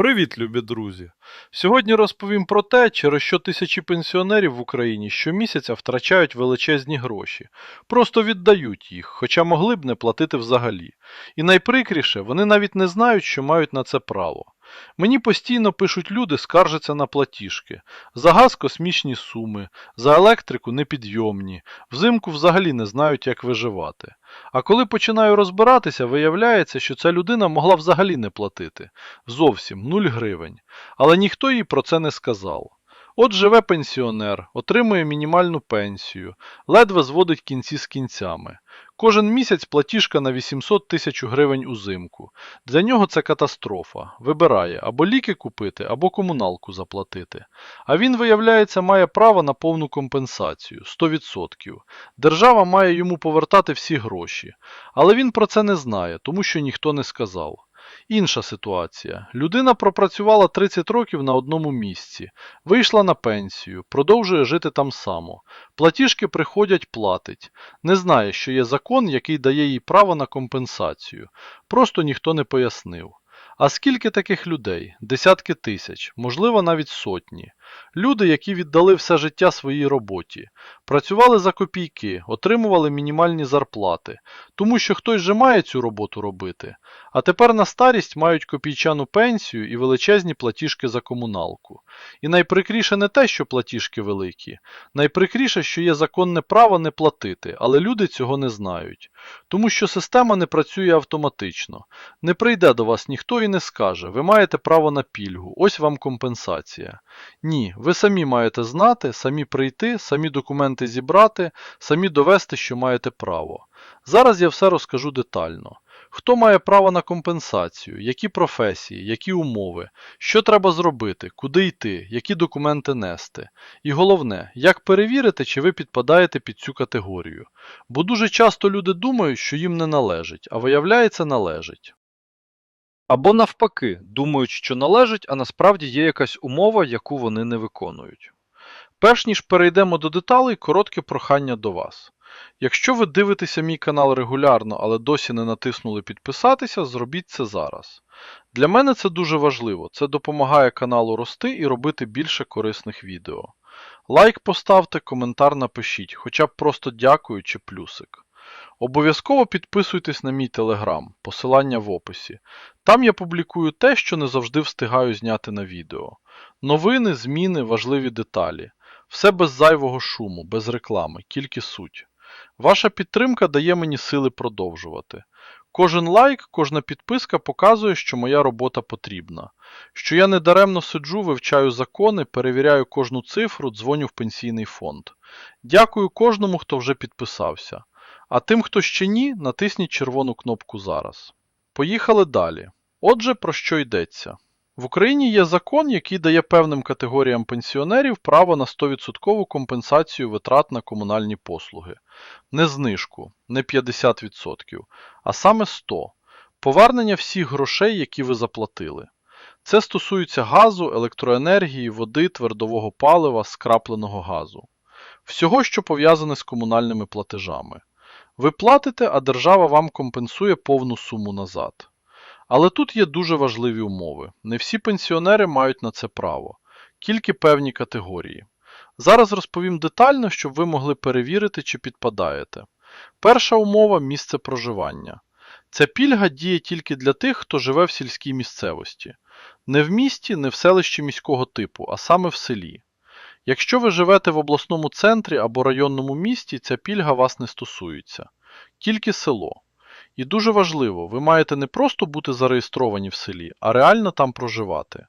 Привіт, любі друзі! Сьогодні розповім про те, через що тисячі пенсіонерів в Україні щомісяця втрачають величезні гроші, просто віддають їх, хоча могли б не платити взагалі. І найприкріше, вони навіть не знають, що мають на це право. Мені постійно пишуть люди, скаржаться на платіжки. За газ космічні суми, за електрику непідйомні, взимку взагалі не знають, як виживати. А коли починаю розбиратися, виявляється, що ця людина могла взагалі не платити. Зовсім 0 гривень. Але ніхто їй про це не сказав. От живе пенсіонер, отримує мінімальну пенсію, ледве зводить кінці з кінцями. Кожен місяць платіжка на 800 тисяч гривень узимку. Для нього це катастрофа. Вибирає або ліки купити, або комуналку заплатити. А він, виявляється, має право на повну компенсацію 100%. Держава має йому повертати всі гроші. Але він про це не знає, тому що ніхто не сказав. Інша ситуація. Людина пропрацювала 30 років на одному місці, вийшла на пенсію, продовжує жити там само. Платіжки приходять, платить. Не знає, що є закон, який дає їй право на компенсацію. Просто ніхто не пояснив. А скільки таких людей? Десятки тисяч, можливо, навіть сотні. Люди, які віддали все життя своїй роботі, працювали за копійки, отримували мінімальні зарплати, тому що хтось же має цю роботу робити, а тепер на старість мають копійчану пенсію і величезні платіжки за комуналку. І найприкріше не те, що платіжки великі, найприкріше, що є законне право не платити, але люди цього не знають. Тому що система не працює автоматично. Не прийде до вас ніхто і не скаже, ви маєте право на пільгу, ось вам компенсація. Ні, ви самі маєте знати, самі прийти, самі документи зібрати, самі довести, що маєте право. Зараз я все розкажу детально. Хто має право на компенсацію, які професії, які умови, що треба зробити, куди йти, які документи нести. І головне, як перевірити, чи ви підпадаєте під цю категорію. Бо дуже часто люди думають, що їм не належить, а виявляється належить. Або навпаки, думають, що належить, а насправді є якась умова, яку вони не виконують. Перш ніж перейдемо до деталей, коротке прохання до вас. Якщо ви дивитеся мій канал регулярно, але досі не натиснули підписатися, зробіть це зараз. Для мене це дуже важливо, це допомагає каналу рости і робити більше корисних відео. Лайк поставте, коментар напишіть, хоча б просто дякую чи плюсик. Обов'язково підписуйтесь на мій телеграм, посилання в описі. Там я публікую те, що не завжди встигаю зняти на відео. Новини, зміни, важливі деталі. Все без зайвого шуму, без реклами, тільки суть. Ваша підтримка дає мені сили продовжувати. Кожен лайк, кожна підписка показує, що моя робота потрібна, що я недаремно сиджу, вивчаю закони, перевіряю кожну цифру, дзвоню в пенсійний фонд. Дякую кожному, хто вже підписався. А тим, хто ще ні, натисніть червону кнопку зараз. Поїхали далі. Отже, про що йдеться? В Україні є закон, який дає певним категоріям пенсіонерів право на 100% компенсацію витрат на комунальні послуги. Не знижку, не 50%, а саме 100%. Повернення всіх грошей, які ви заплатили. Це стосується газу, електроенергії, води, твердового палива, скрапленого газу. Всього, що пов'язане з комунальними платежами. Ви платите, а держава вам компенсує повну суму назад. Але тут є дуже важливі умови. Не всі пенсіонери мають на це право, тільки певні категорії. Зараз розповім детально, щоб ви могли перевірити, чи підпадаєте. Перша умова місце проживання. Ця пільга діє тільки для тих, хто живе в сільській місцевості. Не в місті, не в селищі міського типу, а саме в селі. Якщо ви живете в обласному центрі або районному місті, ця пільга вас не стосується. Тільки село. І дуже важливо, ви маєте не просто бути зареєстровані в селі, а реально там проживати.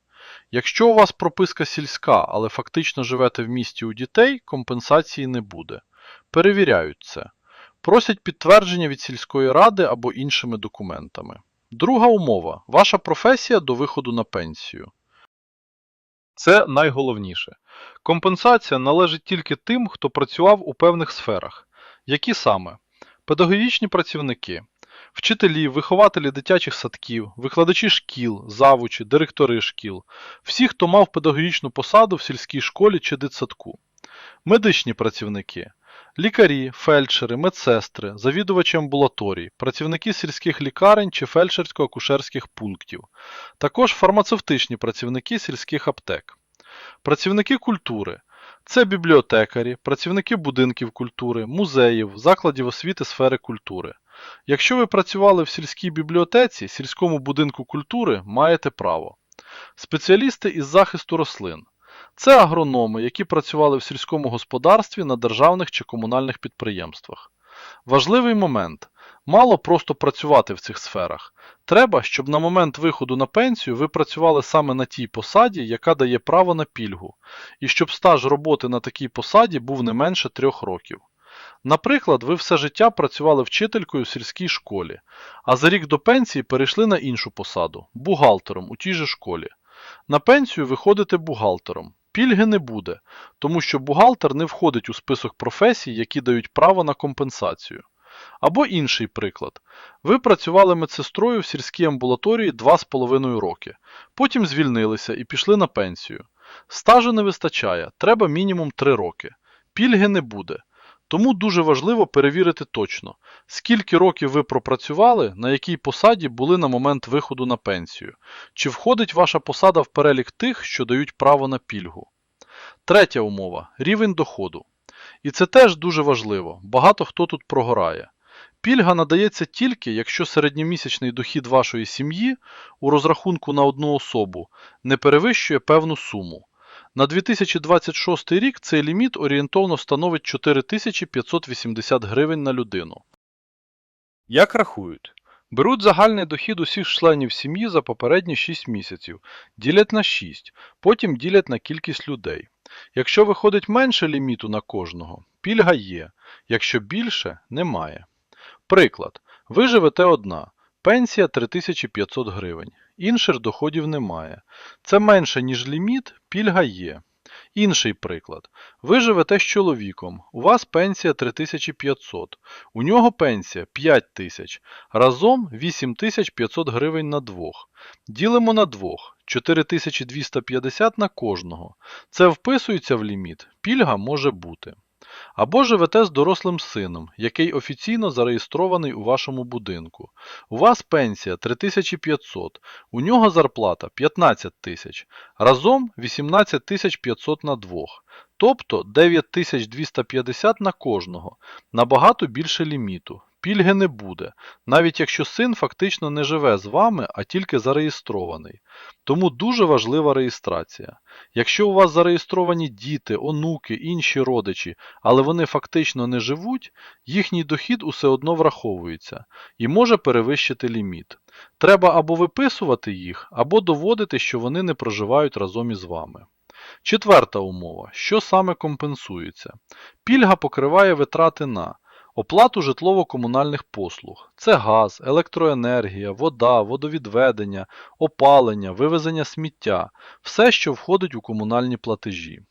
Якщо у вас прописка сільська, але фактично живете в місті у дітей, компенсації не буде. Перевіряють це. Просять підтвердження від сільської ради або іншими документами. Друга умова ваша професія до виходу на пенсію. Це найголовніше. Компенсація належить тільки тим, хто працював у певних сферах. Які саме? Педагогічні працівники, вчителі, вихователі дитячих садків, викладачі шкіл, завучі, директори шкіл, всі, хто мав педагогічну посаду в сільській школі чи дитсадку, медичні працівники, лікарі, фельдшери, медсестри, завідувачі амбулаторій, працівники сільських лікарень чи фельдшерсько-акушерських пунктів, також фармацевтичні працівники сільських аптек, працівники культури. Це бібліотекарі, працівники будинків культури, музеїв, закладів освіти сфери культури. Якщо ви працювали в сільській бібліотеці, сільському будинку культури, маєте право. Спеціалісти із захисту рослин. Це агрономи, які працювали в сільському господарстві на державних чи комунальних підприємствах. Важливий момент. Мало просто працювати в цих сферах. Треба, щоб на момент виходу на пенсію ви працювали саме на тій посаді, яка дає право на пільгу, і щоб стаж роботи на такій посаді був не менше трьох років. Наприклад, ви все життя працювали вчителькою в сільській школі, а за рік до пенсії перейшли на іншу посаду бухгалтером у тій же школі. На пенсію виходите бухгалтером. Пільги не буде, тому що бухгалтер не входить у список професій, які дають право на компенсацію. Або інший приклад. Ви працювали медсестрою в сільській амбулаторії 2,5 роки, потім звільнилися і пішли на пенсію. Стажу не вистачає, треба мінімум 3 роки. Пільги не буде. Тому дуже важливо перевірити точно, скільки років ви пропрацювали, на якій посаді були на момент виходу на пенсію, чи входить ваша посада в перелік тих, що дають право на пільгу. Третя умова рівень доходу. І це теж дуже важливо, багато хто тут прогорає. Пільга надається тільки, якщо середньомісячний дохід вашої сім'ї у розрахунку на одну особу не перевищує певну суму. На 2026 рік цей ліміт орієнтовно становить 4580 гривень на людину. Як рахують? Беруть загальний дохід усіх членів сім'ї за попередні 6 місяців, ділять на 6, потім ділять на кількість людей. Якщо виходить менше ліміту на кожного, пільга є, якщо більше немає. Приклад. Ви живете одна, пенсія 3500 гривень, інших доходів немає. Це менше, ніж ліміт, пільга є. Інший приклад. Ви живете з чоловіком, у вас пенсія 3500, у нього пенсія 5000, разом 8500 гривень на двох. Ділимо на двох, 4250 на кожного. Це вписується в ліміт, пільга може бути. Або живете з дорослим сином, який офіційно зареєстрований у вашому будинку. У вас пенсія 3500, у нього зарплата 15 тисяч, разом 18 500 на двох, тобто 9250 на кожного, набагато більше ліміту. Пільги не буде, навіть якщо син фактично не живе з вами, а тільки зареєстрований. Тому дуже важлива реєстрація. Якщо у вас зареєстровані діти, онуки, інші родичі, але вони фактично не живуть, їхній дохід усе одно враховується і може перевищити ліміт. Треба або виписувати їх, або доводити, що вони не проживають разом із вами. Четверта умова. Що саме компенсується? Пільга покриває витрати на Оплату житлово-комунальних послуг. Це газ, електроенергія, вода, водовідведення, опалення, вивезення сміття, все, що входить у комунальні платежі.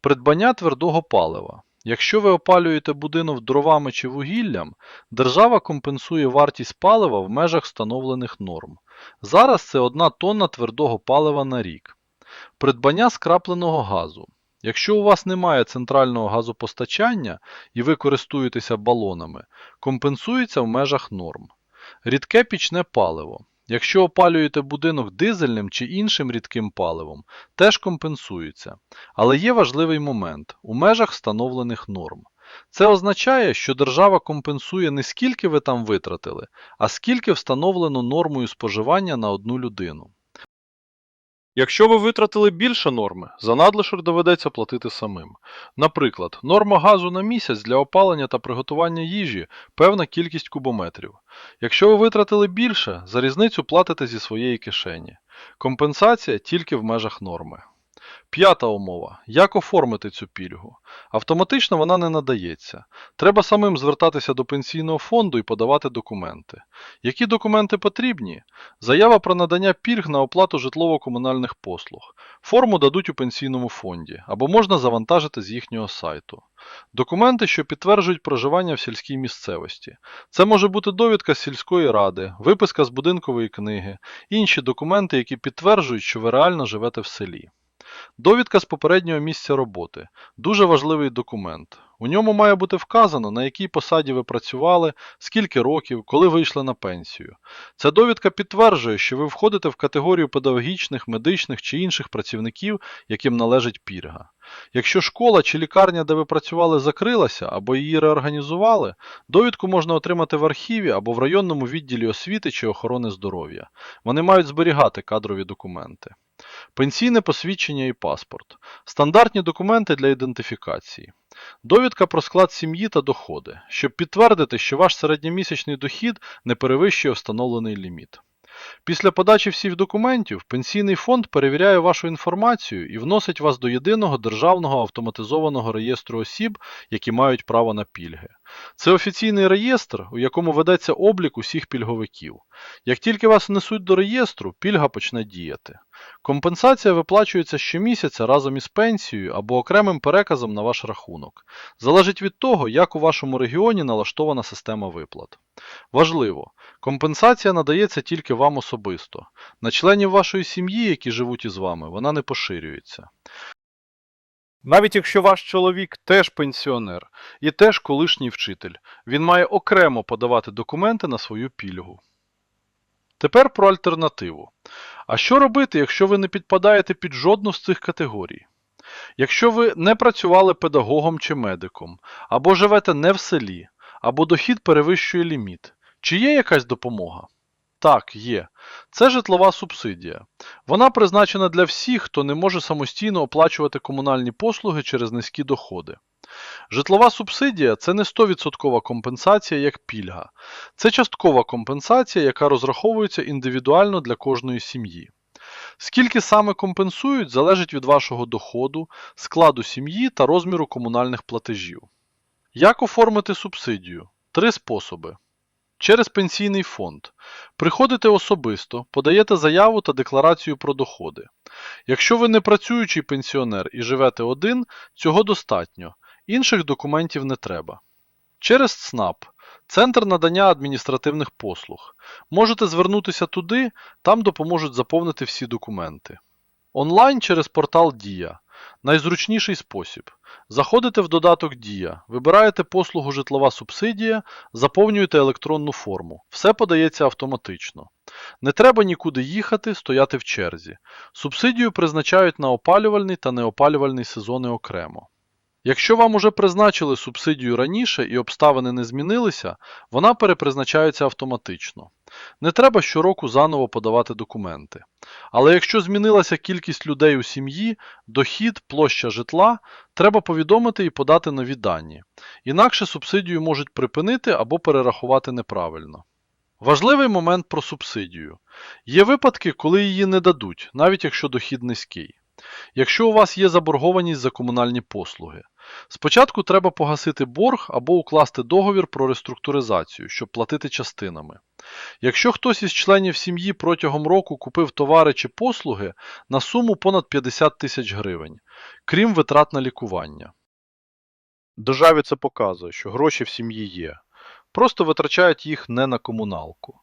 Придбання твердого палива. Якщо ви опалюєте будинок дровами чи вугіллям, держава компенсує вартість палива в межах встановлених норм. Зараз це 1 тонна твердого палива на рік. Придбання скрапленого газу. Якщо у вас немає центрального газопостачання і ви користуєтеся балонами, компенсується в межах норм. Рідке пічне паливо. Якщо опалюєте будинок дизельним чи іншим рідким паливом, теж компенсується. Але є важливий момент у межах встановлених норм. Це означає, що держава компенсує не скільки ви там витратили, а скільки встановлено нормою споживання на одну людину. Якщо ви витратили більше норми, за надлишок доведеться платити самим. Наприклад, норма газу на місяць для опалення та приготування їжі певна кількість кубометрів. Якщо ви витратили більше, за різницю платите зі своєї кишені. Компенсація тільки в межах норми. П'ята умова. Як оформити цю пільгу? Автоматично вона не надається. Треба самим звертатися до пенсійного фонду і подавати документи. Які документи потрібні? Заява про надання пільг на оплату житлово-комунальних послуг. Форму дадуть у пенсійному фонді або можна завантажити з їхнього сайту. Документи, що підтверджують проживання в сільській місцевості. Це може бути довідка з сільської ради, виписка з будинкової книги, інші документи, які підтверджують, що ви реально живете в селі. Довідка з попереднього місця роботи. Дуже важливий документ. У ньому має бути вказано, на якій посаді ви працювали, скільки років, коли вийшли на пенсію. Ця довідка підтверджує, що ви входите в категорію педагогічних, медичних чи інших працівників, яким належить пільга. Якщо школа чи лікарня, де ви працювали, закрилася або її реорганізували, довідку можна отримати в архіві або в районному відділі освіти чи охорони здоров'я. Вони мають зберігати кадрові документи. Пенсійне посвідчення і паспорт. Стандартні документи для ідентифікації. Довідка про склад сім'ї та доходи, щоб підтвердити, що ваш середньомісячний дохід не перевищує встановлений ліміт. Після подачі всіх документів пенсійний фонд перевіряє вашу інформацію і вносить вас до єдиного державного автоматизованого реєстру осіб, які мають право на пільги. Це офіційний реєстр, у якому ведеться облік усіх пільговиків. Як тільки вас внесуть до реєстру, пільга почне діяти. Компенсація виплачується щомісяця разом із пенсією або окремим переказом на ваш рахунок. Залежить від того, як у вашому регіоні налаштована система виплат. Важливо, компенсація надається тільки вам особисто. На членів вашої сім'ї, які живуть із вами, вона не поширюється. Навіть якщо ваш чоловік теж пенсіонер і теж колишній вчитель, він має окремо подавати документи на свою пільгу. Тепер про альтернативу. А що робити, якщо ви не підпадаєте під жодну з цих категорій? Якщо ви не працювали педагогом чи медиком, або живете не в селі, або дохід перевищує ліміт, чи є якась допомога? Так, є. Це житлова субсидія. Вона призначена для всіх, хто не може самостійно оплачувати комунальні послуги через низькі доходи. Житлова субсидія це не 100% компенсація як пільга. Це часткова компенсація, яка розраховується індивідуально для кожної сім'ї. Скільки саме компенсують, залежить від вашого доходу, складу сім'ї та розміру комунальних платежів. Як оформити субсидію? Три способи. Через пенсійний фонд. Приходите особисто, подаєте заяву та декларацію про доходи. Якщо ви не працюючий пенсіонер і живете один, цього достатньо. Інших документів не треба. Через ЦНАП Центр надання адміністративних послуг. Можете звернутися туди, там допоможуть заповнити всі документи. Онлайн через портал Дія. Найзручніший спосіб. Заходите в додаток Дія, вибираєте послугу житлова субсидія, заповнюєте електронну форму. Все подається автоматично. Не треба нікуди їхати, стояти в черзі. Субсидію призначають на опалювальний та неопалювальний сезони окремо. Якщо вам уже призначили субсидію раніше і обставини не змінилися, вона перепризначається автоматично. Не треба щороку заново подавати документи. Але якщо змінилася кількість людей у сім'ї, дохід, площа житла, треба повідомити і подати нові дані. Інакше субсидію можуть припинити або перерахувати неправильно. Важливий момент про субсидію. Є випадки, коли її не дадуть, навіть якщо дохід низький. Якщо у вас є заборгованість за комунальні послуги. Спочатку треба погасити борг або укласти договір про реструктуризацію, щоб платити частинами. Якщо хтось із членів сім'ї протягом року купив товари чи послуги на суму понад 50 тисяч гривень, крім витрат на лікування. Державі це показує, що гроші в сім'ї є. Просто витрачають їх не на комуналку.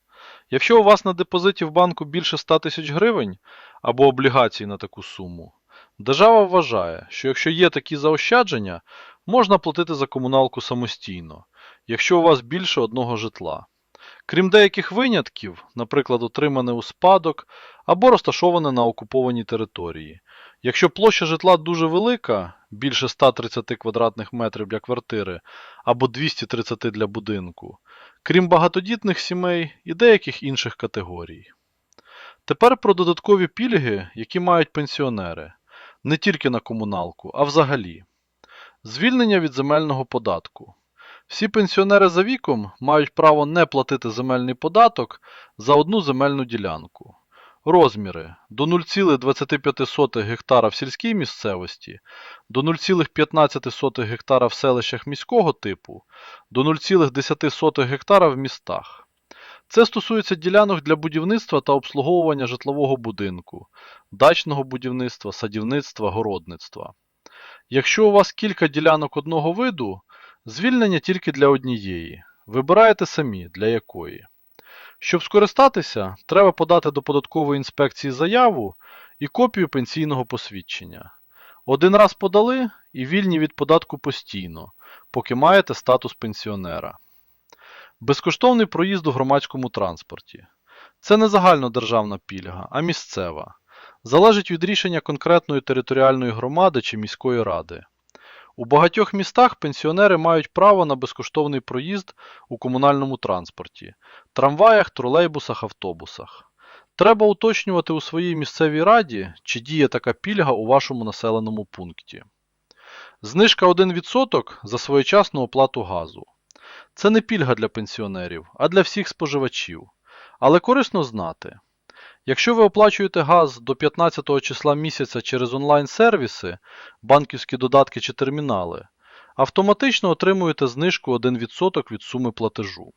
Якщо у вас на депозиті в банку більше 100 тисяч гривень або облігацій на таку суму, Держава вважає, що якщо є такі заощадження, можна платити за комуналку самостійно, якщо у вас більше одного житла. Крім деяких винятків, наприклад, отримане у спадок або розташоване на окупованій території. Якщо площа житла дуже велика, більше 130 квадратних метрів для квартири або 230 для будинку, крім багатодітних сімей і деяких інших категорій. Тепер про додаткові пільги, які мають пенсіонери не тільки на комуналку, а взагалі. Звільнення від земельного податку. Всі пенсіонери за віком мають право не платити земельний податок за одну земельну ділянку. Розміри до 0,25 гектара в сільській місцевості, до 0,15 гектара в селищах міського типу, до 0,10 гектара в містах. Це стосується ділянок для будівництва та обслуговування житлового будинку, дачного будівництва, садівництва, городництва. Якщо у вас кілька ділянок одного виду, звільнення тільки для однієї. Вибираєте самі, для якої. Щоб скористатися, треба подати до податкової інспекції заяву і копію пенсійного посвідчення. Один раз подали і вільні від податку постійно. поки маєте статус пенсіонера. Безкоштовний проїзд у громадському транспорті. Це не загальнодержавна пільга, а місцева. Залежить від рішення конкретної територіальної громади чи міської ради. У багатьох містах пенсіонери мають право на безкоштовний проїзд у комунальному транспорті, трамваях, тролейбусах, автобусах. Треба уточнювати у своїй місцевій раді, чи діє така пільга у вашому населеному пункті. Знижка 1% за своєчасну оплату газу. Це не пільга для пенсіонерів, а для всіх споживачів. Але корисно знати. Якщо ви оплачуєте газ до 15 числа місяця через онлайн-сервіси, банківські додатки чи термінали, автоматично отримуєте знижку 1% від суми платежу.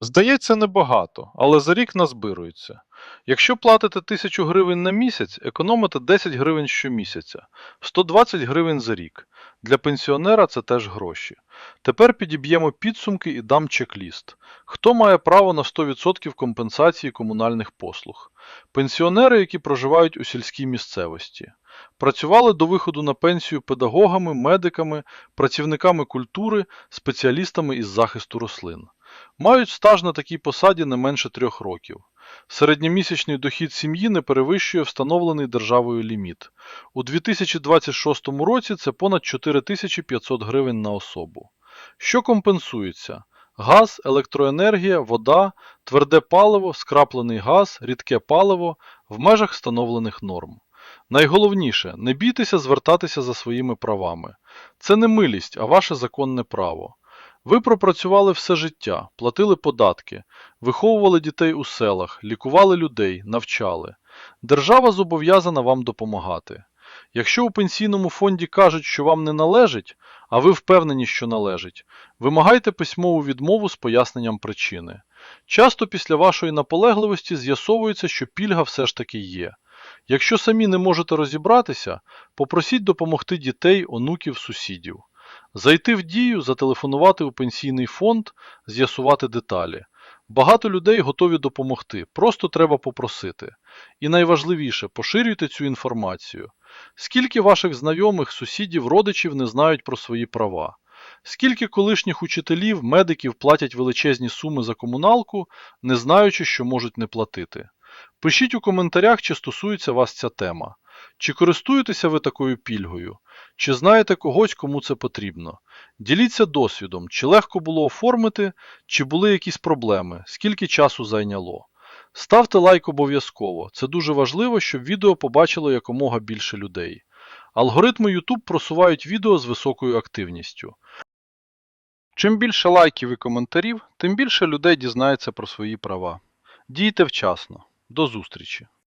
Здається, небагато, але за рік назбирується. Якщо платите 1000 гривень на місяць, економите 10 гривень щомісяця, 120 гривень за рік. Для пенсіонера це теж гроші. Тепер підіб'ємо підсумки і дам чек-ліст. Хто має право на 100% компенсації комунальних послуг? Пенсіонери, які проживають у сільській місцевості. Працювали до виходу на пенсію педагогами, медиками, працівниками культури, спеціалістами із захисту рослин. Мають стаж на такій посаді не менше трьох років. Середньомісячний дохід сім'ї не перевищує встановлений державою ліміт. У 2026 році це понад 4500 гривень на особу. Що компенсується? Газ, електроенергія, вода, тверде паливо, скраплений газ, рідке паливо в межах встановлених норм. Найголовніше, не бійтеся звертатися за своїми правами. Це не милість, а ваше законне право. Ви пропрацювали все життя, платили податки, виховували дітей у селах, лікували людей, навчали. Держава зобов'язана вам допомагати. Якщо у пенсійному фонді кажуть, що вам не належить, а ви впевнені, що належить, вимагайте письмову відмову з поясненням причини. Часто після вашої наполегливості з'ясовується, що пільга все ж таки є. Якщо самі не можете розібратися, попросіть допомогти дітей, онуків, сусідів. Зайти в дію, зателефонувати у пенсійний фонд, з'ясувати деталі. Багато людей готові допомогти, просто треба попросити. І найважливіше, поширюйте цю інформацію. Скільки ваших знайомих, сусідів, родичів не знають про свої права? Скільки колишніх учителів, медиків платять величезні суми за комуналку, не знаючи, що можуть не платити? Пишіть у коментарях, чи стосується вас ця тема. Чи користуєтеся ви такою пільгою? Чи знаєте когось, кому це потрібно? Діліться досвідом, чи легко було оформити, чи були якісь проблеми, скільки часу зайняло. Ставте лайк обов'язково, це дуже важливо, щоб відео побачило якомога більше людей. Алгоритми YouTube просувають відео з високою активністю. Чим більше лайків і коментарів, тим більше людей дізнається про свої права. Дійте вчасно. До зустрічі!